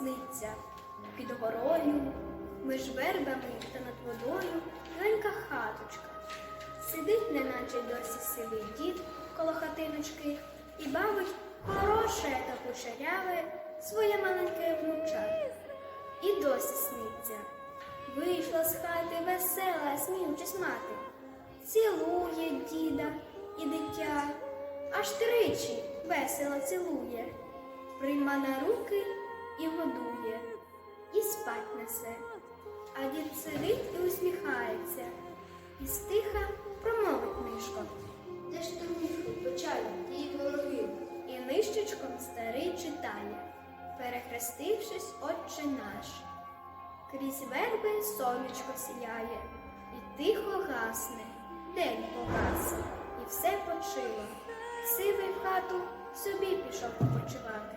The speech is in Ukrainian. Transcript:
сниться. Під горою, між вербами та над водою маленька хаточка. Сидить, неначе досі сивий дід коло хатиночки і бавить хороше та кучеряве своє маленьке внуча. І досі сниться. Вийшла з хати весела, сміючись мати, цілує діда і дитя, аж тричі весело цілує, прийма на руки і годує, і спать несе. А дід сидить і усміхається, і стиха промовить мишко. Де ж ти мишку, печалю, її вороги? І нищечком старий читає, перехрестившись, отче наш. Крізь верби сонечко сіяє, і тихо гасне, день погас, і все почило. Сивий в хату собі пішов попочивати.